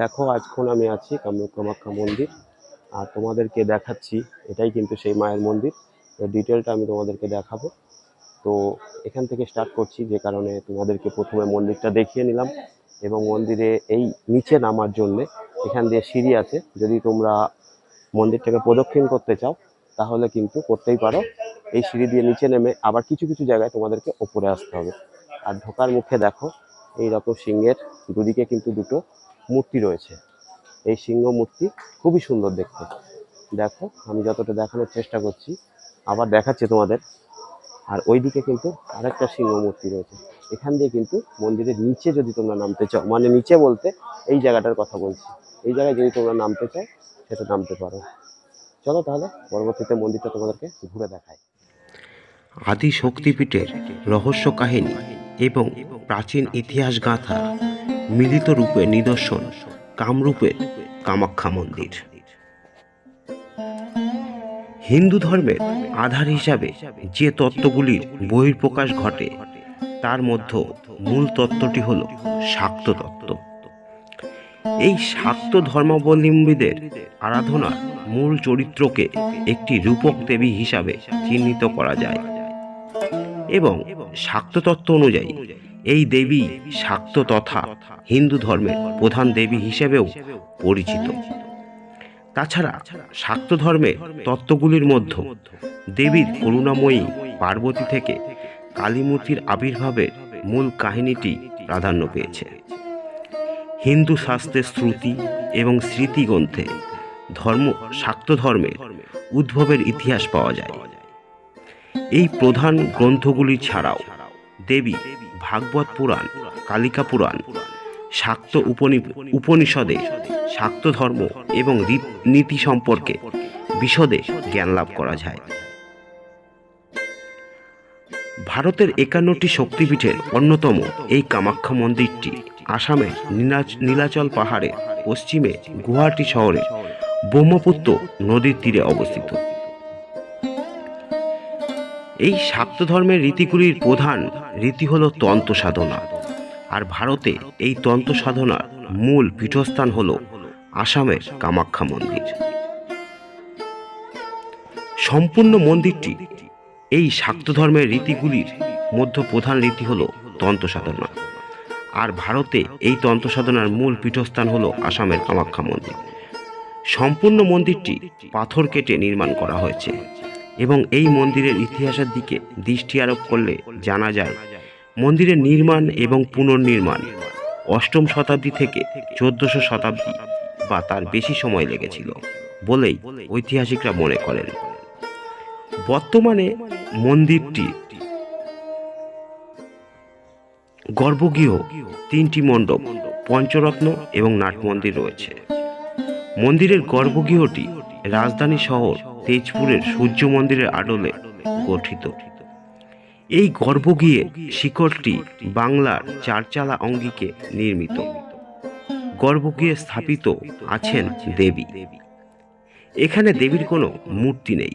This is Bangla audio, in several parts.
দেখো, আজখন আমি আছি কামরূপ কামাখ্যা মন্দির, আর তোমাদেরকে দেখাচ্ছি, এটাই কিন্তু সেই মায়ের মন্দির। ডিটেলটা আমি তোমাদেরকে দেখাবো। তো এখান থেকে স্টার্ট করছি, যে কারণে তোমাদেরকে প্রথমে মন্দিরটা দেখিয়ে নিলাম এবং মন্দিরে এই নিচে নামার জন্যে এখান দিয়ে সিঁড়ি আছে। যদি তোমরা মন্দিরটাকে প্রদক্ষিণ করতে চাও, তাহলে কিন্তু করতেই পারো। এই সিঁড়ি দিয়ে নিচে নেমে আবার কিছু কিছু জায়গায় তোমাদেরকে ওপরে আসতে হবে। আর ঢোকার মুখে দেখো, এই রকম সিংহের দুদিকে কিন্তু দুটো মূর্তি রয়েছে। এই সিংহ মূর্তি খুবই সুন্দর দেখতে। দেখো, আমি যতটা দেখানোর চেষ্টা করছি, আবার দেখাচ্ছি তোমাদের। আর ওইদিকে কিন্তু আরেকটা সিংহ মূর্তি রয়েছে। এখান দিয়ে কিন্তু মন্দিরের নিচে যদি তোমরা নামতে চাও মানে নিচে বলতে এই জায়গাটার কথা বলছি। এই জায়গায় যদি তোমরা নামতে চাও, সেটা নামতে পারো। চলো তাহলে পরবর্তীতে মন্দিরটা তোমাদেরকে ঘুরে দেখায় আদি শক্তিপীঠের রহস্য কাহিনী এবং প্রাচীন ইতিহাস গাথা মিলিত রূপে নিদর্শন কামরূপের কামাখ্যা মন্দির। হিন্দু ধর্মের আধার হিসাবে যে তত্ত্বগুলির বহির্প্রকাশ ঘটে, তার মধ্যে মূল তত্ত্বটি হল শাক্ত তত্ত্ব। এই শাক্ত ধর্মাবলম্বীদের আরাধনার মূল চরিত্রকে একটি রূপক দেবী হিসাবে চিহ্নিত করা যায়। এবং শাক্ত তত্ত্ব অনুযায়ী এই দেবী শাক্ত তথা হিন্দু ধর্মের প্রধান দেবী হিসেবেও পরিচিত। তাছাড়া শাক্ত ধর্মের তত্ত্বগুলির মধ্যে দেবীর করুণাময়ী পার্বতী থেকে কালীমূর্তির আবির্ভাবের মূল কাহিনীটি প্রাধান্য পেয়েছে। হিন্দু শাস্ত্রের শ্রুতি এবং স্মৃতিগ্রন্থে ধর্ম শাক্ত ধর্মের উদ্ভবের ইতিহাস পাওয়া যায়। এই প্রধান গ্রন্থগুলি ছাড়াও দেবী ভাগবত পুরাণ, কালিকা পুরাণ, শাক্ত উপনি উপনিষদে শাক্ত ধর্ম এবং নীতি সম্পর্কে বিশদে জ্ঞান লাভ করা যায়। ভারতের একান্নটি শক্তিপীঠের অন্যতম এই কামাখ্যা মন্দিরটি আসামের নীলাচ- নীলাচল পাহাড়ে পশ্চিমে গুয়াহাটি শহরে ব্রহ্মপুত্র নদীর তীরে অবস্থিত। এই শাক্ত ধর্মের রীতিগুলির প্রধান রীতি হল তন্ত্র সাধনা আর ভারতে এই তন্ত্র সাধনার মূল পীঠস্থান হল আসামের কামাখ্যা মন্দির। সম্পূর্ণ মন্দিরটি এই শাক্ত ধর্মের রীতিগুলির মধ্যে প্রধান রীতি হল তন্ত্র সাধনা আর ভারতে এই তন্ত্র সাধনার মূল পীঠস্থান হল আসামের কামাখ্যা মন্দির। সম্পূর্ণ মন্দিরটি পাথর কেটে নির্মাণ করা হয়েছে। এবং এই মন্দিরের ইতিহাসের দিকে দৃষ্টি আরোপ করলে জানা যায়, মন্দিরের নির্মাণ এবং পুনর্নির্মাণ অষ্টম শতাব্দী থেকে চোদ্দশো শতাব্দী বা তার বেশি সময় লেগেছিল বলেই ঐতিহাসিকরা মনে করেন। বর্তমানে মন্দিরটি গর্ভগৃহ, তিনটি মণ্ডপ, পঞ্চরত্ন এবং নাট মন্দির রয়েছে। মন্দিরের গর্ভগৃহটি রাজধানী শহর তেজপুরের সূর্য মন্দিরের আডলে গঠিত। এই গর্ভগৃহে শিখরটি বাংলার চারচালা অঙ্গিকে নির্মিত। গর্ভগৃহে স্থাপিত আছেন দেবী। এখানে দেবীর কোনো মূর্তি নেই।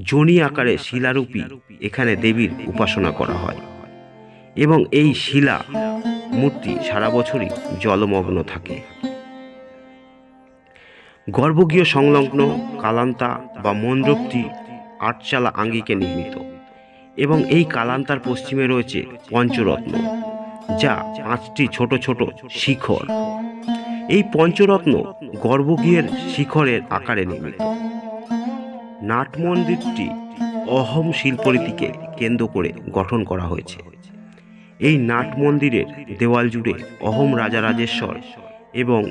জনি আকারে শিলারূপী এখানে দেবীর উপাসনা করা হয়। এবং এই শিলা মূর্তি সারা বছরই জলমগ্ন থাকে। গর্ভগৃহ সংলগ্ন কালান্তা বা মণ্ডপটি আটচালা আঙ্গিকে নির্মিত এবং এই কালান্তার পশ্চিমে রয়েছে পঞ্চরত্ন, যা পাঁচটি ছোট ছোট শিখর। এই পঞ্চরত্ন গর্ভগৃহের শিখরের আকারে নির্মিত। নাট মন্দিরটি অহম শিল্পরীতিকে কেন্দ্র করে গঠন করা হয়েছে। এই নাট মন্দিরের দেওয়াল জুড়ে অহম রাজারাজেশ্বর এবং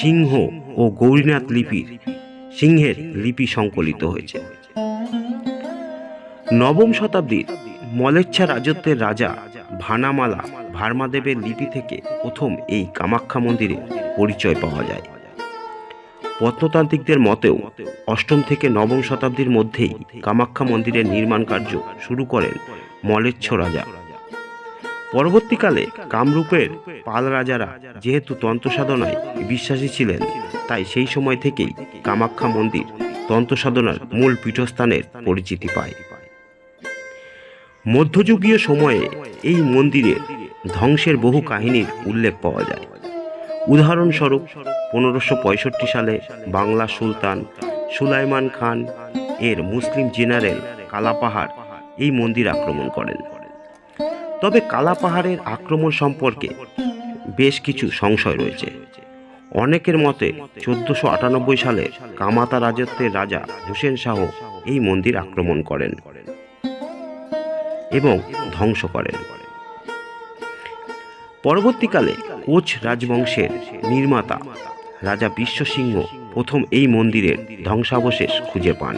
সিংহ ও গৌরীনাথ লিপির সিংহের লিপি সংকলিত হয়েছে। নবম শতাব্দীর মলেচ্ছা রাজত্বের রাজা ভানামালা ভার্মাদেবের লিপি থেকে প্রথম এই কামাখ্যা মন্দিরের পরিচয় পাওয়া যায়। প্রত্নতান্ত্রিকদের মতেও অষ্টম থেকে নবম শতাব্দীর মধ্যেই কামাখ্যা মন্দিরের নির্মাণ কার্য শুরু করেন মলেচ্ছ রাজা। পরবর্তীকালে কামরূপের পাল রাজারা যেহেতু তন্ত্র সাধনায় বিশ্বাসী ছিলেন, তাই সেই সময় থেকেই কামাখ্যা মন্দির তন্ত্র সাধনার মূল পীঠস্থানের পরিচিতি পায়। মধ্যযুগীয় সময়ে এই মন্দিরের ধ্বংসের বহু কাহিনীর উল্লেখ পাওয়া যায়। উদাহরণস্বরূপ, পনেরোশো সালে বাংলা সুলতান সুলাইমান খান এর মুসলিম জেনারেল কালাপাহাড় এই মন্দির আক্রমণ করেন। তবে কালাপাহাড়ের আক্রমণ সম্পর্কে বেশ কিছু সংশয় রয়েছে। অনেকের মতে চোদ্দশো আটানব্বই সালে কামাতা রাজত্বের রাজা হুসেন শাহ এই মন্দির আক্রমণ করেন এবং ধ্বংস করেন। পরবর্তীকালে কোচ রাজবংশের নির্মাতা রাজা বিশ্বসিংহ প্রথম এই মন্দিরের ধ্বংসাবশেষ খুঁজে পান।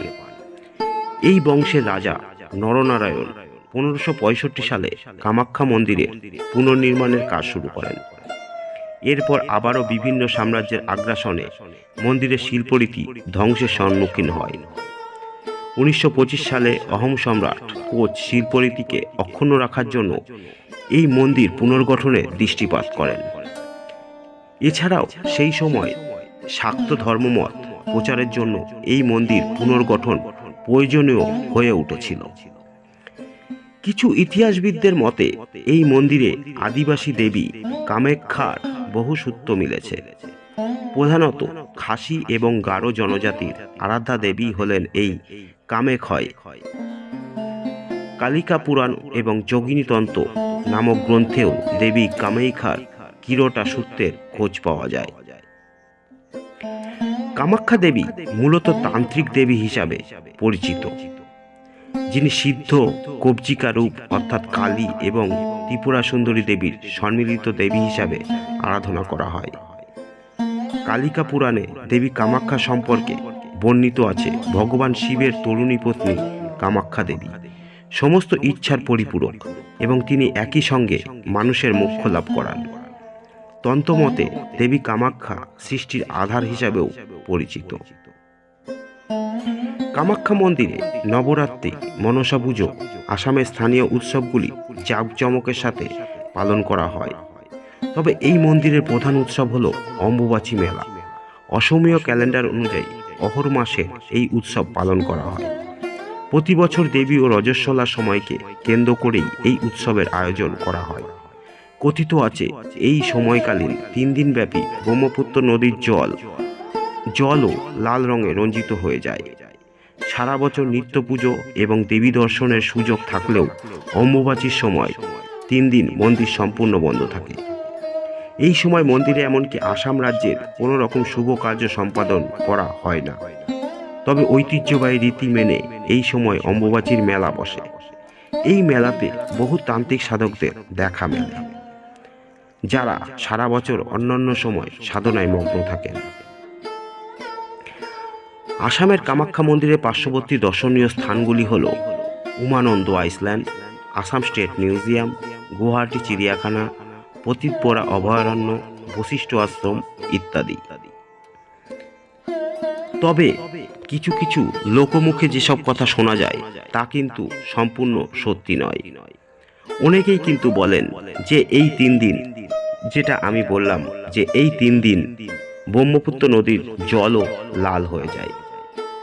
এই বংশের রাজা নরনারায়ণ পনেরোশো সালে কামাখ্যা মন্দিরে পুনর্নির্মাণের কাজ শুরু করেন। এরপর আবারও বিভিন্ন সাম্রাজ্যের আগ্রাসনে মন্দিরের শিল্পরীতি ধ্বংসের সম্মুখীন হয়। উনিশশো পঁচিশ সালে অহম সম্রাট কোচ শিল্পরীতিকে অক্ষুণ্ণ রাখার জন্য এই মন্দির পুনর্গঠনে দৃষ্টিপাত করেন। এছাড়াও সেই সময় শাক্ত ধর্মমত প্রচারের জন্য এই মন্দির পুনর্গঠন প্রয়োজনীয় হয়ে উঠেছিল। কিছু ইতিহাসবিদদের মতে, এই মন্দিরে আদিবাসী দেবী কামাখ্যার বহু সূত্র মিলেছে। প্রধানত খাসি এবং গারো জনজাতির আরাধ্যা দেবী হলেন এই কামেক্ষয় কালিকা পুরাণ এবং যোগিনীতন্ত্র নামক গ্রন্থেও দেবী কামাখ্যার কিরোটা সূত্রের খোঁজ পাওয়া যায়। কামাখ্যা দেবী মূলত তান্ত্রিক দেবী হিসাবে পরিচিত। যিনি সিদ্ধ কবজিকা রূপ, অর্থাৎ কালী এবং ত্রিপুরা সুন্দরী দেবীর সম্মিলিত দেবী হিসাবে আরাধনা করা হয়। কালিকা পুরাণে দেবী কামাখ্যা সম্পর্কে বর্ণিত আছে ভগবান শিবের তরুণী পত্নী কামাখ্যা দেবী। সমস্ত ইচ্ছার পরিপূরক এবং তিনি একই সঙ্গে মানুষের মোক্ষ লাভ করান। তন্ত্রমতে দেবী কামাখ্যা সৃষ্টির আধার হিসাবেও পরিচিত। কামাখ্যা মন্দিরে নবরাত্রি, মনসা পুজো, আসামের স্থানীয় উৎসবগুলি জাঁকজমকের সাথে পালন করা হয়। তবে এই মন্দিরের প্রধান উৎসব হল অম্বুবাচী মেলা। অসমীয় ক্যালেন্ডার অনুযায়ী অহর মাসে এই উৎসব পালন করা হয়। প্রতি বছর দেবী ও রজস্বলা সময়কে কেন্দ্র করেই এই উৎসবের আয়োজন করা হয়। কথিত আছে, এই সময়কালীন তিন দিনব্যাপী ব্রহ্মপুত্র নদীর জল, জলও লাল রঙে রঞ্জিত হয়ে যায়। সারা বছর নিত্য পুজো এবং দেবী দর্শনের সুযোগ থাকলেও অম্বুবাচীর সময় তিন দিন মন্দির সম্পূর্ণ বন্ধ থাকে। এই সময় মন্দিরে এমনকি আসাম রাজ্যের কোনো রকম শুভ কার্য সম্পাদন করা হয় না। তবে ঐতিহ্যবাহী রীতি মেনে এই সময় অম্বুবাচীর মেলা বসে। এই মেলাতে বহু তান্ত্রিক সাধকদের দেখা মেলে। যারা সারা বছর অন্যান্য সময় সাধনায় মগ্ন থাকেন। আসামের কামাখ্যা মন্দিরের পার্শ্ববর্তী দর্শনীয় স্থানগুলি হল Umananda island, Assam state museum, Guwahati চিড়িয়াখানা পতিতপোরা অভয়ারণ্য, বশিষ্ঠ আশ্রম ইত্যাদি। তবে কিছু কিছু লোকমুখে যেসব কথা শোনা যায়, তা কিন্তু সম্পূর্ণ সত্যি নয়। অনেকেই কিন্তু বলেন যে এই তিন দিন, যেটা আমি বললাম যে এই তিন দিন ব্রহ্মপুত্র নদীর জলও লাল হয়ে যায়।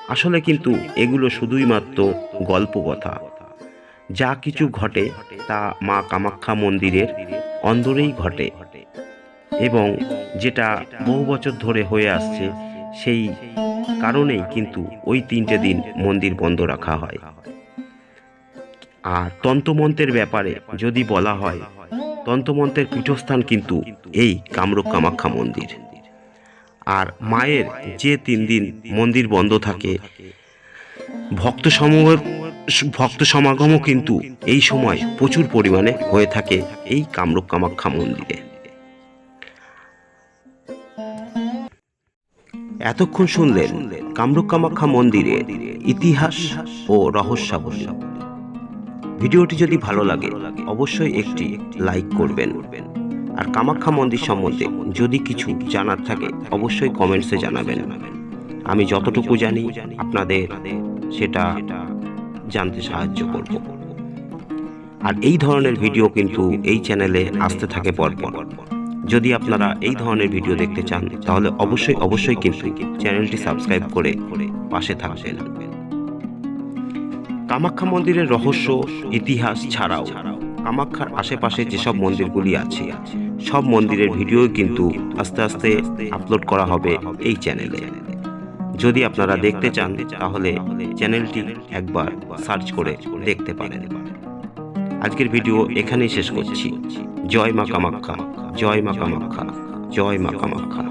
আসলে কিন্তু এগুলো শুধুই মাত্র গল্প কথা যা কিছু ঘটে তা মা কামাখ্যা মন্দিরের অন্দরেই ঘটে। এবং যেটা বহু বছর ধরে হয়ে আসছে, সেই কারণেই কিন্তু ওই তিনটে দিন মন্দির বন্ধ রাখা হয়। আর তন্ত্রমন্ত্রের ব্যাপারে যদি বলা হয় তন্ত্রমন্ত্রের পীঠস্থান কিন্তু এই কামরূপ কামাখ্যা মন্দির। আর মায়ের যে তিন দিন মন্দির বন্ধ থাকে ভক্ত সমূহের ভক্ত সমাগমও কিন্তু এই সময় প্রচুর পরিমাণে হয়ে থাকে এই কামরূপ কামাখ্যা মন্দিরে। এতক্ষণ শুনলেন কামরূপ কামাখ্যা মন্দিরে ইতিহাস ও রহস্যাবলী। ভিডিওটি যদি ভালো লাগে, অবশ্যই একটি লাইক করবেন। আর কামাখ্যা মন্দির সম্বন্ধে যদি কিছু জানার থাকে, অবশ্যই কমেন্টসে জানাবেন। আমি যতটুকু জানি, আপনাদের সেটা জানতে সাহায্য করব। আর এই ধরনের ভিডিও কিন্তু এই চ্যানেলে আসতে থাকে পরপর। যদি আপনারা এই ধরনের ভিডিও দেখতে চান, তাহলে অবশ্যই অবশ্যই কিন্তু চ্যানেলটি সাবস্ক্রাইব করে পাশে থাকবেন। কামাখ্যা মন্দিরের রহস্য, ইতিহাস ছাড়াও কামাখ্যার আশেপাশে যেসব মন্দিরগুলি আছে, সব মন্দিরের ভিডিও কিন্তু আস্তে আস্তে আপলোড করা হবে এই চ্যানেলে। যদি আপনারা দেখতে চান, তাহলে চ্যানেলটি একবার সার্চ করে দেখতে পারেন। আজকের ভিডিও এখানেই শেষ করছি। জয় মা কামাখ্যা, জয় মা কামাখ্যা, জয় মা কামাখ্যা।